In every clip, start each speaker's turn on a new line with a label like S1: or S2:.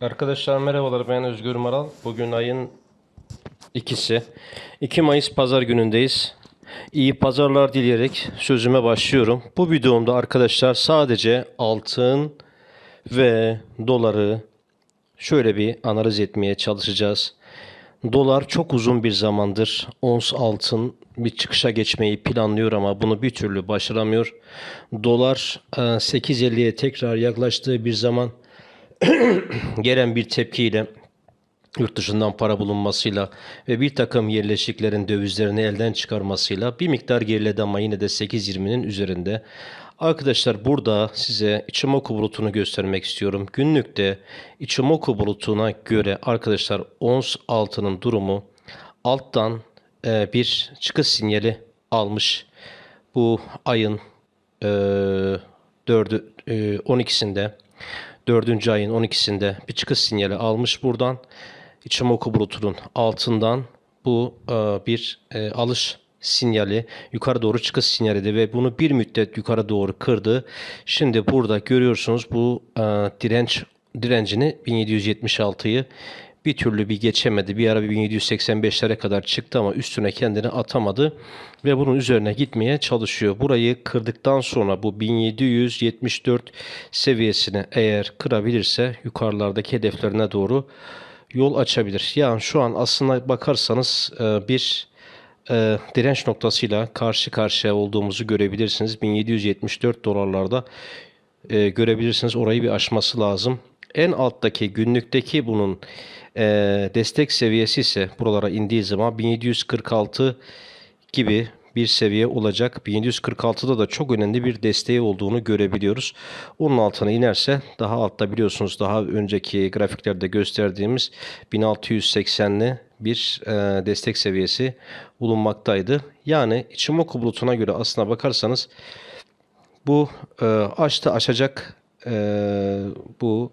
S1: Arkadaşlar merhabalar ben Özgür Maral. Bugün ayın ikisi. 2 Mayıs pazar günündeyiz. İyi pazarlar dileyerek sözüme başlıyorum. Bu videomda arkadaşlar sadece altın ve doları şöyle bir analiz etmeye çalışacağız. Dolar çok uzun bir zamandır ons altın bir çıkışa geçmeyi planlıyor ama bunu bir türlü başaramıyor. Dolar e, 8.50'ye tekrar yaklaştığı bir zaman gelen bir tepkiyle yurt dışından para bulunmasıyla ve bir takım yerleşiklerin dövizlerini elden çıkarmasıyla bir miktar geriledi ama yine de 8.20'nin üzerinde. Arkadaşlar burada size Ichimoku bulutunu göstermek istiyorum. Günlükte Ichimoku bulutuna göre arkadaşlar ons altının durumu alttan e, bir çıkış sinyali almış. Bu ayın e, 4'ü e, 12'sinde 4. ayın 12'sinde bir çıkış sinyali almış buradan. Ichimoku bulutunun altından bu e, bir e, alış sinyali yukarı doğru çıkış sinyaliydi ve bunu bir müddet yukarı doğru kırdı. Şimdi burada görüyorsunuz bu e, direnç direncini 1776'yı bir türlü bir geçemedi. Bir ara bir 1785'lere kadar çıktı ama üstüne kendini atamadı ve bunun üzerine gitmeye çalışıyor. Burayı kırdıktan sonra bu 1774 seviyesini eğer kırabilirse yukarılardaki hedeflerine doğru yol açabilir. Yani şu an aslına bakarsanız e, bir e, direnç noktasıyla karşı karşıya olduğumuzu görebilirsiniz. 1774 dolarlarda e, görebilirsiniz. Orayı bir aşması lazım. En alttaki günlükteki bunun e, destek seviyesi ise buralara indiği zaman 1746 gibi bir seviye olacak. 1746'da da çok önemli bir desteği olduğunu görebiliyoruz. Onun altına inerse daha altta biliyorsunuz daha önceki grafiklerde gösterdiğimiz 1680'li bir e, destek seviyesi bulunmaktaydı. Yani Ichimoku bulutuna göre aslına bakarsanız bu e, açtı aşacak e, bu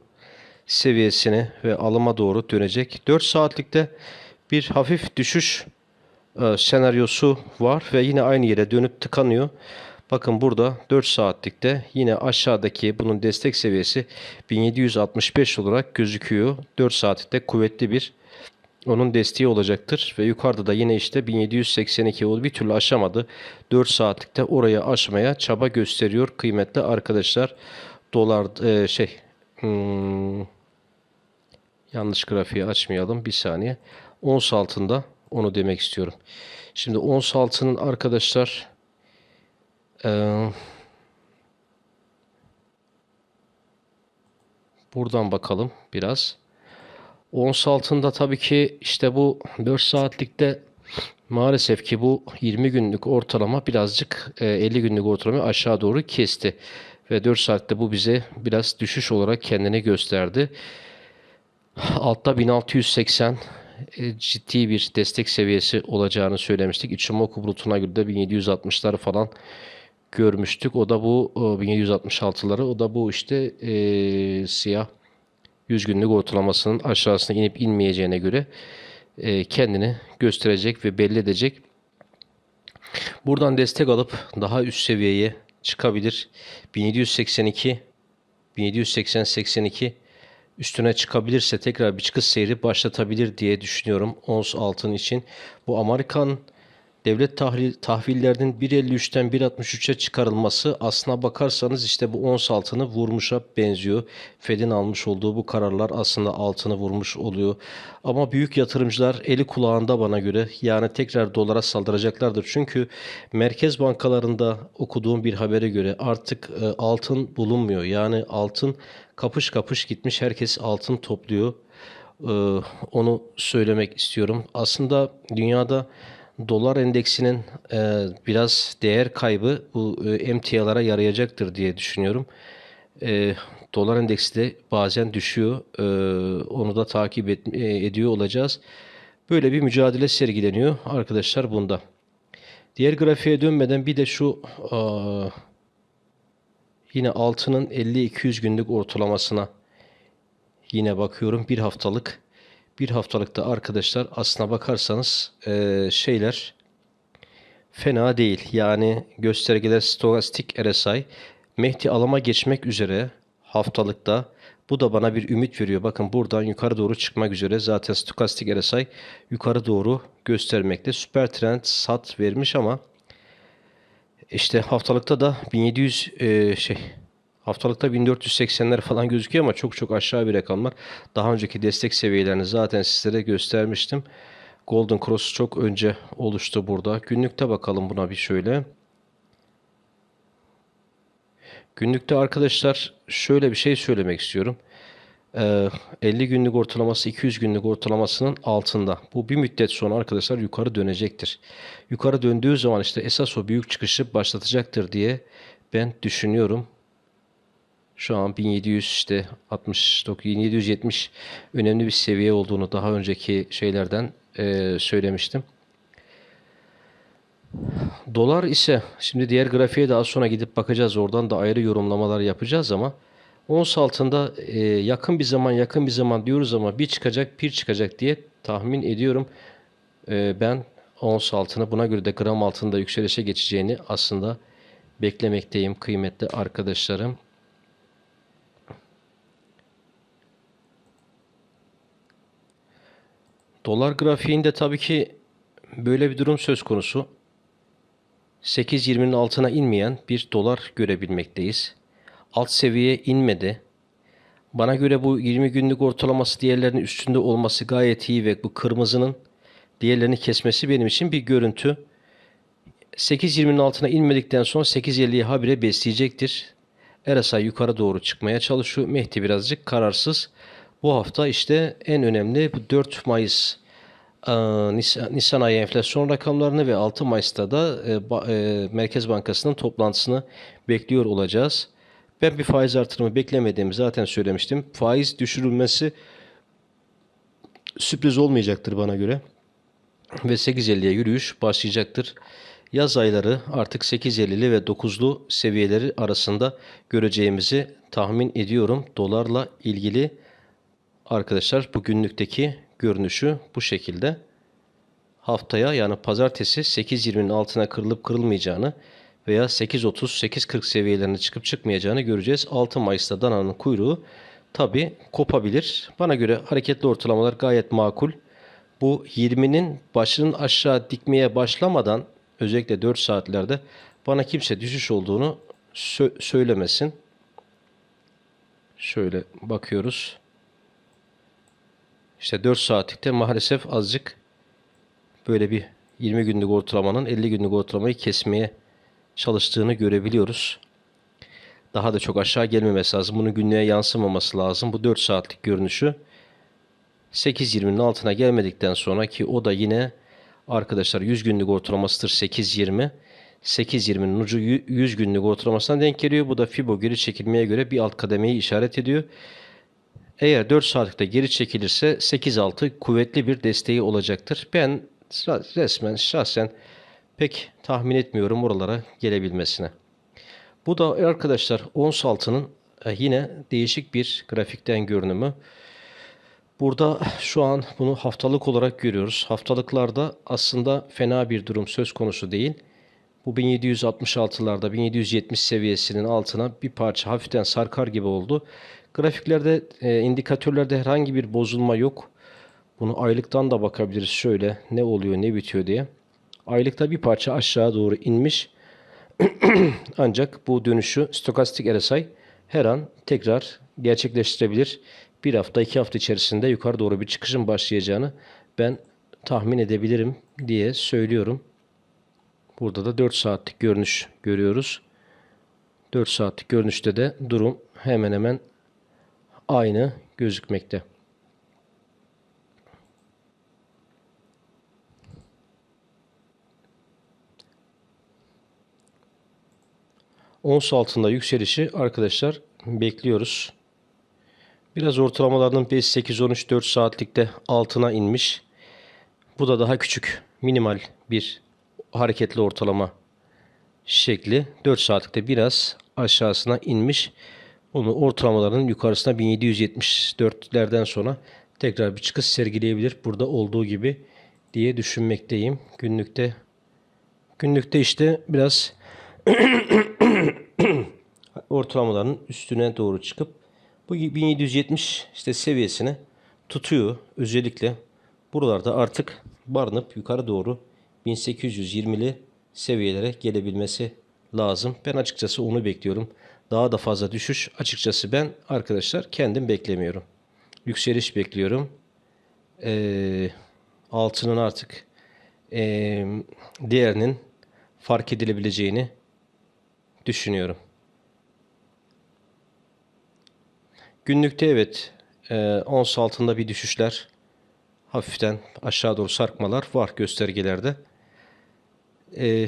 S1: seviyesini ve alıma doğru dönecek. 4 saatlikte bir hafif düşüş e, senaryosu var ve yine aynı yere dönüp tıkanıyor. Bakın burada 4 saatlikte yine aşağıdaki bunun destek seviyesi 1765 olarak gözüküyor. 4 saatlikte kuvvetli bir onun desteği olacaktır ve yukarıda da yine işte 1782 oldu bir türlü aşamadı. 4 saatlikte oraya aşmaya çaba gösteriyor kıymetli arkadaşlar. Dolar e, şey hmm, yanlış grafiği açmayalım bir saniye. Ons altında onu demek istiyorum. Şimdi ons altının arkadaşlar eee, buradan bakalım biraz. Ons altında tabii ki işte bu 4 saatlikte maalesef ki bu 20 günlük ortalama birazcık e, 50 günlük ortalama aşağı doğru kesti. Ve 4 saatte bu bize biraz düşüş olarak kendini gösterdi. Altta 1680 e, ciddi bir destek seviyesi olacağını söylemiştik. Ichimoku bulutuna göre de 1760'lar falan görmüştük. O da bu e, 1766'ları o da bu işte e, siyah 100 günlük ortalamasının aşağısına inip inmeyeceğine göre e, kendini gösterecek ve belli edecek. Buradan destek alıp daha üst seviyeye çıkabilir. 1782 1780 82 üstüne çıkabilirse tekrar bir çıkış seyri başlatabilir diye düşünüyorum ons altın için. Bu Amerikan devlet tahlil, tahvillerinin 1.53'ten 1.63'e çıkarılması aslına bakarsanız işte bu ons altını vurmuşa benziyor. Fed'in almış olduğu bu kararlar aslında altını vurmuş oluyor. Ama büyük yatırımcılar eli kulağında bana göre yani tekrar dolara saldıracaklardır. Çünkü merkez bankalarında okuduğum bir habere göre artık e, altın bulunmuyor. Yani altın kapış kapış gitmiş herkes altın topluyor. E, onu söylemek istiyorum. Aslında dünyada dolar endeksinin e, biraz değer kaybı bu e, emtialara yarayacaktır diye düşünüyorum. E, dolar endeksi de bazen düşüyor. E, onu da takip et, e, ediyor olacağız. Böyle bir mücadele sergileniyor arkadaşlar bunda. Diğer grafiğe dönmeden bir de şu aa, yine altının 50-200 günlük ortalamasına yine bakıyorum. Bir haftalık bir haftalıkta arkadaşlar aslına bakarsanız eee, şeyler fena değil. Yani göstergeler stokastik RSI Mehdi alıma geçmek üzere haftalıkta. Bu da bana bir ümit veriyor. Bakın buradan yukarı doğru çıkmak üzere. Zaten stokastik RSI yukarı doğru göstermekte. Süper trend sat vermiş ama işte haftalıkta da 1700 e, şey haftalıkta 1480'ler falan gözüküyor ama çok çok aşağı bir rakamlar. Daha önceki destek seviyelerini zaten sizlere göstermiştim. Golden Cross çok önce oluştu burada. Günlükte bakalım buna bir şöyle. Günlükte arkadaşlar şöyle bir şey söylemek istiyorum. Ee, 50 günlük ortalaması 200 günlük ortalamasının altında. Bu bir müddet sonra arkadaşlar yukarı dönecektir. Yukarı döndüğü zaman işte esas o büyük çıkışı başlatacaktır diye ben düşünüyorum. Şu an 1700 işte 69 1770 önemli bir seviye olduğunu daha önceki şeylerden e, söylemiştim. Dolar ise şimdi diğer grafiğe daha sonra gidip bakacağız. Oradan da ayrı yorumlamalar yapacağız ama ons altında e, yakın bir zaman yakın bir zaman diyoruz ama bir çıkacak bir çıkacak diye tahmin ediyorum. E, ben ons altını buna göre de gram altında yükselişe geçeceğini aslında beklemekteyim kıymetli arkadaşlarım. Dolar grafiğinde tabii ki böyle bir durum söz konusu. 8.20'nin altına inmeyen bir dolar görebilmekteyiz. Alt seviyeye inmedi. Bana göre bu 20 günlük ortalaması diğerlerinin üstünde olması gayet iyi ve bu kırmızının diğerlerini kesmesi benim için bir görüntü. 8.20'nin altına inmedikten sonra 8.50'yi habire besleyecektir. RSI yukarı doğru çıkmaya çalışıyor. Mehdi birazcık kararsız. Bu hafta işte en önemli bu 4 Mayıs e, Nisan, ayı enflasyon rakamlarını ve 6 Mayıs'ta da e, e, Merkez Bankası'nın toplantısını bekliyor olacağız. Ben bir faiz artırımı beklemediğimi zaten söylemiştim. Faiz düşürülmesi sürpriz olmayacaktır bana göre. Ve 8.50'ye yürüyüş başlayacaktır. Yaz ayları artık 8.50'li ve 9'lu seviyeleri arasında göreceğimizi tahmin ediyorum. Dolarla ilgili arkadaşlar bugünlükteki görünüşü bu şekilde. Haftaya yani pazartesi 8.20'nin altına kırılıp kırılmayacağını veya 8.30-8.40 seviyelerine çıkıp çıkmayacağını göreceğiz. 6 Mayıs'ta dananın kuyruğu tabi kopabilir. Bana göre hareketli ortalamalar gayet makul. Bu 20'nin başının aşağı dikmeye başlamadan özellikle 4 saatlerde bana kimse düşüş olduğunu sö- söylemesin. Şöyle bakıyoruz. İşte 4 saatlikte maalesef azıcık böyle bir 20 günlük ortalamanın 50 günlük ortalamayı kesmeye çalıştığını görebiliyoruz. Daha da çok aşağı gelmemesi lazım. Bunun günlüğe yansımaması lazım. Bu 4 saatlik görünüşü 8.20'nin altına gelmedikten sonra ki o da yine arkadaşlar 100 günlük ortalamasıdır 8.20. 8.20'nin ucu 100 günlük ortalamasına denk geliyor. Bu da Fibo geri çekilmeye göre bir alt kademeyi işaret ediyor. Eğer 4 saatlikte geri çekilirse 8.6 kuvvetli bir desteği olacaktır. Ben resmen şahsen pek tahmin etmiyorum oralara gelebilmesine. Bu da arkadaşlar ons altının e, yine değişik bir grafikten görünümü. Burada şu an bunu haftalık olarak görüyoruz. Haftalıklarda aslında fena bir durum söz konusu değil. Bu 1766'larda 1770 seviyesinin altına bir parça hafiften sarkar gibi oldu. Grafiklerde, e, indikatörlerde herhangi bir bozulma yok. Bunu aylıktan da bakabiliriz şöyle ne oluyor ne bitiyor diye. Aylıkta bir parça aşağı doğru inmiş. Ancak bu dönüşü stokastik RSI her an tekrar gerçekleştirebilir. Bir hafta iki hafta içerisinde yukarı doğru bir çıkışın başlayacağını ben tahmin edebilirim diye söylüyorum. Burada da 4 saatlik görünüş görüyoruz. 4 saatlik görünüşte de durum hemen hemen aynı gözükmekte. Ons altında yükselişi arkadaşlar bekliyoruz. Biraz ortalamalardan 5, 8, 13, 4 saatlikte altına inmiş. Bu da daha küçük, minimal bir hareketli ortalama şekli. 4 saatlikte biraz aşağısına inmiş. Bunu ortalamaların yukarısına 1774'lerden sonra tekrar bir çıkış sergileyebilir. Burada olduğu gibi diye düşünmekteyim. Günlükte günlükte işte biraz ortalamaların üstüne doğru çıkıp Bu 1770 işte seviyesini tutuyor. Özellikle buralarda artık barınıp yukarı doğru 1820'li seviyelere gelebilmesi lazım. Ben açıkçası onu bekliyorum. Daha da fazla düşüş açıkçası ben arkadaşlar kendim beklemiyorum. Yükseliş bekliyorum. Ee, altının artık ee, değerinin fark edilebileceğini düşünüyorum. Günlükte evet e, ons altında bir düşüşler hafiften aşağı doğru sarkmalar var göstergelerde. E,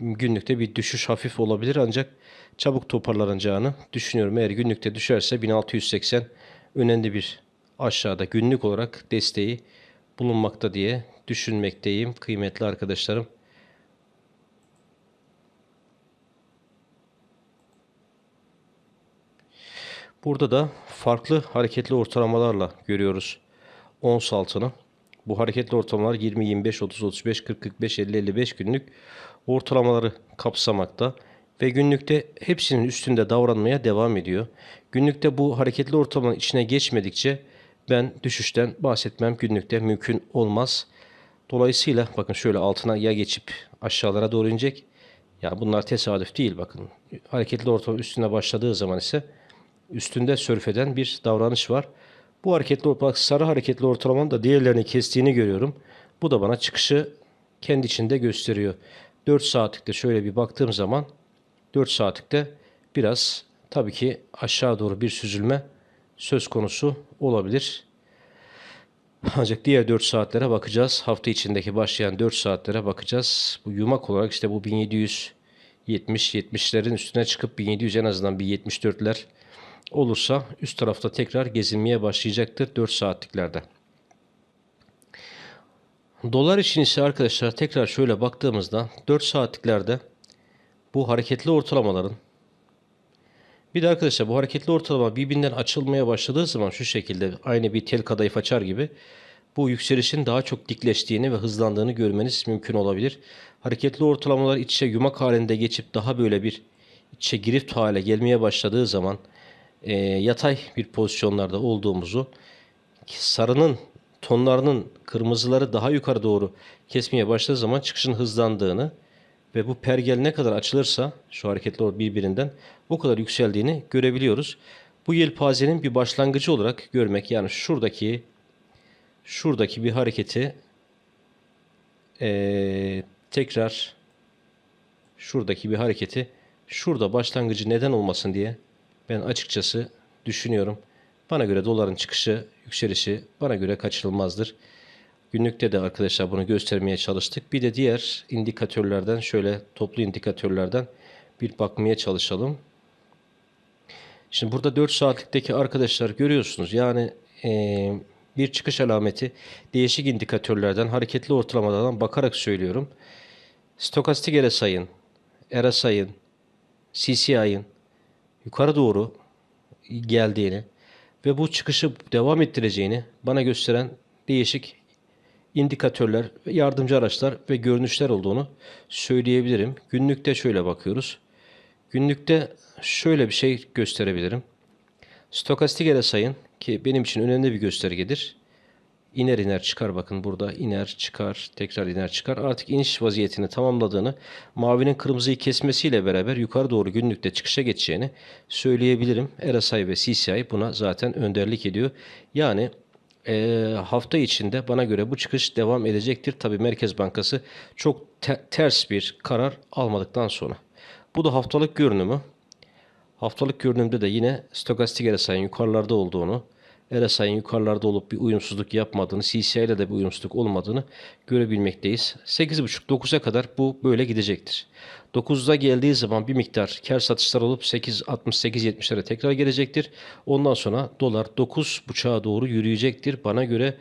S1: günlükte bir düşüş hafif olabilir ancak çabuk toparlanacağını düşünüyorum. Eğer günlükte düşerse 1680 önemli bir aşağıda günlük olarak desteği bulunmakta diye düşünmekteyim kıymetli arkadaşlarım. Burada da farklı hareketli ortalamalarla görüyoruz ons altını. Bu hareketli ortalamalar 20, 25, 30, 35, 40, 45, 50, 55 günlük ortalamaları kapsamakta ve günlükte hepsinin üstünde davranmaya devam ediyor. Günlükte bu hareketli ortalamanın içine geçmedikçe ben düşüşten bahsetmem günlükte mümkün olmaz. Dolayısıyla bakın şöyle altına ya geçip aşağılara doğru inecek. Ya bunlar tesadüf değil bakın. Hareketli ortalama üstüne başladığı zaman ise üstünde sörf eden bir davranış var. Bu hareketli ortalama, sarı hareketli ortalamanın da diğerlerini kestiğini görüyorum. Bu da bana çıkışı kendi içinde gösteriyor. 4 saatlikte şöyle bir baktığım zaman 4 saatlikte biraz tabii ki aşağı doğru bir süzülme söz konusu olabilir. Ancak diğer 4 saatlere bakacağız. Hafta içindeki başlayan 4 saatlere bakacağız. Bu yumak olarak işte bu 1770 70'lerin üstüne çıkıp 1700 en azından bir 74'ler olursa üst tarafta tekrar gezinmeye başlayacaktır 4 saatliklerde. Dolar için ise arkadaşlar tekrar şöyle baktığımızda 4 saatliklerde bu hareketli ortalamaların bir de arkadaşlar bu hareketli ortalama birbirinden açılmaya başladığı zaman şu şekilde aynı bir tel kadayıf açar gibi bu yükselişin daha çok dikleştiğini ve hızlandığını görmeniz mümkün olabilir. Hareketli ortalamalar iç içe yumak halinde geçip daha böyle bir iç içe girift hale gelmeye başladığı zaman e, yatay bir pozisyonlarda olduğumuzu sarının tonlarının kırmızıları daha yukarı doğru kesmeye başladığı zaman çıkışın hızlandığını ve bu pergel ne kadar açılırsa şu hareketli birbirinden o kadar yükseldiğini görebiliyoruz. Bu yelpazenin bir başlangıcı olarak görmek yani şuradaki şuradaki bir hareketi ee, tekrar şuradaki bir hareketi şurada başlangıcı neden olmasın diye ben açıkçası düşünüyorum. Bana göre doların çıkışı, yükselişi bana göre kaçırılmazdır. Günlükte de arkadaşlar bunu göstermeye çalıştık. Bir de diğer indikatörlerden şöyle toplu indikatörlerden bir bakmaya çalışalım. Şimdi burada 4 saatlikteki arkadaşlar görüyorsunuz. Yani e, bir çıkış alameti değişik indikatörlerden hareketli ortalamalardan bakarak söylüyorum. Stokastik RSI'ın, RSI'ın, CCI'ın yukarı doğru geldiğini ve bu çıkışı devam ettireceğini bana gösteren değişik indikatörler, yardımcı araçlar ve görünüşler olduğunu söyleyebilirim. Günlükte şöyle bakıyoruz. Günlükte şöyle bir şey gösterebilirim. Stokastik RSI'ın ki benim için önemli bir göstergedir. İner iner çıkar bakın burada iner çıkar tekrar iner çıkar. Artık iniş vaziyetini tamamladığını mavinin kırmızıyı kesmesiyle beraber yukarı doğru günlükte çıkışa geçeceğini söyleyebilirim. RSI ve CCI buna zaten önderlik ediyor. Yani e, hafta içinde bana göre bu çıkış devam edecektir. Tabi Merkez Bankası çok te- ters bir karar almadıktan sonra. Bu da haftalık görünümü. Haftalık görünümde de yine stokastik RSI'nin yukarılarda olduğunu, RSI'nin yukarılarda olup bir uyumsuzluk yapmadığını, CCI ile de bir uyumsuzluk olmadığını görebilmekteyiz. 8.5-9'a kadar bu böyle gidecektir. 9'da geldiği zaman bir miktar kar satışlar olup 8.68-70'lere tekrar gelecektir. Ondan sonra dolar 9.5'a doğru yürüyecektir. Bana göre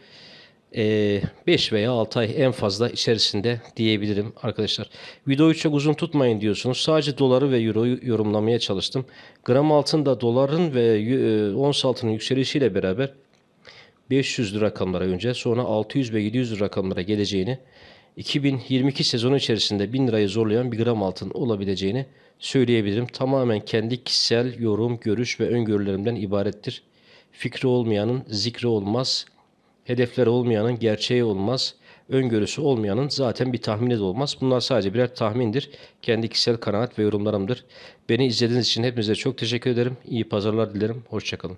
S1: 5 veya 6 ay en fazla içerisinde diyebilirim arkadaşlar. Videoyu çok uzun tutmayın diyorsunuz. Sadece doları ve euroyu yorumlamaya çalıştım. Gram altında doların ve e, ons altının yükselişiyle beraber 500 rakamlara önce sonra 600 ve 700 rakamlara geleceğini 2022 sezonu içerisinde 1000 lirayı zorlayan bir gram altın olabileceğini söyleyebilirim. Tamamen kendi kişisel yorum, görüş ve öngörülerimden ibarettir. Fikri olmayanın zikri olmaz. Hedefleri olmayanın gerçeği olmaz. Öngörüsü olmayanın zaten bir tahmini de olmaz. Bunlar sadece birer tahmindir. Kendi kişisel kanaat ve yorumlarımdır. Beni izlediğiniz için hepinize çok teşekkür ederim. İyi pazarlar dilerim. Hoşçakalın.